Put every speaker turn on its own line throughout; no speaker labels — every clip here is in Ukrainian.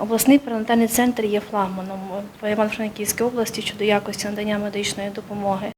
Обласний перинатальний центр є флагманом по Івано-Франківській області щодо якості надання медичної допомоги.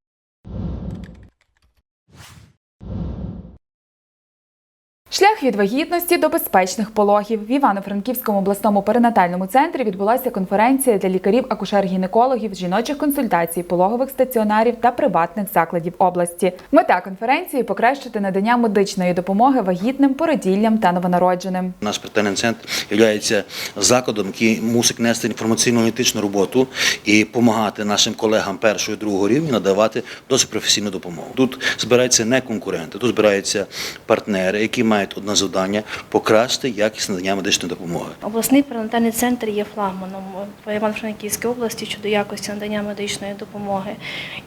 Шлях від вагітності до безпечних пологів в Івано-Франківському обласному перинатальному центрі відбулася конференція для лікарів, акушер-гінекологів, жіночих консультацій, пологових стаціонарів та приватних закладів області. Мета конференції покращити надання медичної допомоги вагітним, породіллям та новонародженим.
Наш претенний центр є закладом, який мусить нести інформаційно-аналітичну роботу і допомагати нашим колегам першого і другого рівня надавати досить професійну допомогу. Тут збираються не конкуренти, тут збираються партнери, які мають одне завдання покращити якість надання медичної допомоги.
Обласний перинатальний центр є флагманом в Івано-Франківській області щодо якості надання медичної допомоги.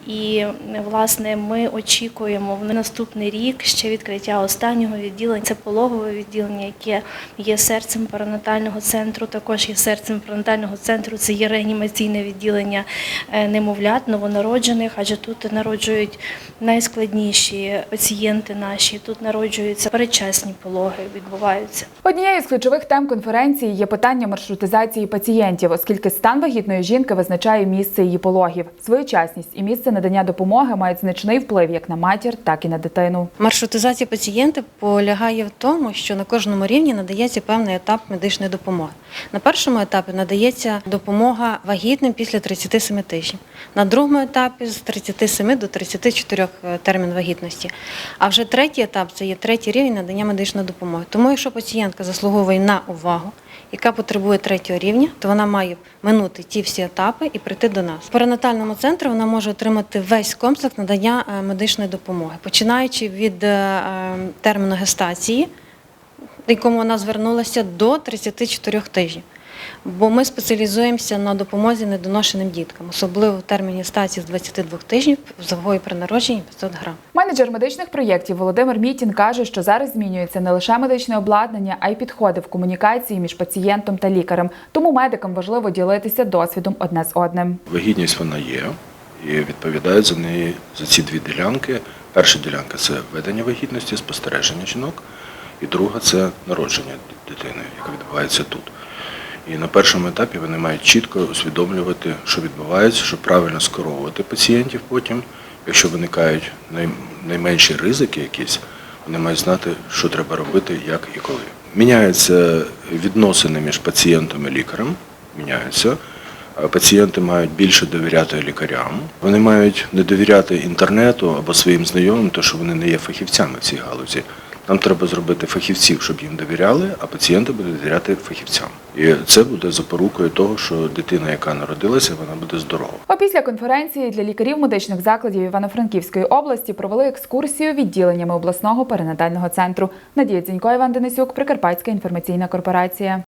І власне ми очікуємо в наступний рік ще відкриття останнього відділення. Це пологове відділення, яке є серцем перинатального центру. Також є серцем перинатального центру. Це є реанімаційне відділення е, немовлят, новонароджених, адже тут народжують найскладніші пацієнти наші. Тут народжуються передчасні пологи, відбуваються.
Однією з ключових тем конференції є питання маршрутизації пацієнтів, оскільки стан вагітної жінки визначає місце її пологів. Своєчасність і місце надання допомоги мають значний вплив як на матір, так і на дитину.
Маршрутизація пацієнта полягає в тому, що на кожному рівні надається певний етап медичної допомоги. На першому етапі надається допомога вагітним після 37 тижнів, на другому етапі з 37 до 34 термін вагітності. А вже третій етап це є третій рівень надання медичної допомоги. Тому, якщо пацієнтка заслуговує на увагу, яка потребує третього рівня, то вона має минути ті всі етапи і прийти до нас. В перинатальному центрі вона може отримати весь комплекс надання е, медичної допомоги, починаючи від е, е, терміну гестації, якому вона звернулася до 34 тижнів. Бо ми спеціалізуємося на допомозі недоношеним діткам, особливо в терміні стації з 22 тижнів з вагою при народженні 500 грам.
Менеджер медичних проєктів Володимир Мітін каже, що зараз змінюється не лише медичне обладнання, а й підходи в комунікації між пацієнтом та лікарем. Тому медикам важливо ділитися досвідом одне з одним.
Вагітність вона є і відповідають за неї за ці дві ділянки. Перша ділянка це ведення вагітності, спостереження жінок, і друга це народження дитини, яка відбувається тут. І на першому етапі вони мають чітко усвідомлювати, що відбувається, щоб правильно скеровувати пацієнтів потім. Якщо виникають найменші ризики якісь, вони мають знати, що треба робити, як і коли. Міняються відносини між пацієнтом і лікарем, міняються. Пацієнти мають більше довіряти лікарям. Вони мають не довіряти інтернету або своїм знайомим, тому що вони не є фахівцями в цій галузі. Нам треба зробити фахівців, щоб їм довіряли, а пацієнти будуть довіряти фахівцям. І це буде запорукою того, що дитина, яка народилася, вона буде здорова.
Опісля конференції для лікарів медичних закладів Івано-Франківської області провели екскурсію відділеннями обласного перинатального центру. Надія Дзінько, Іван Денисюк, Прикарпатська інформаційна корпорація.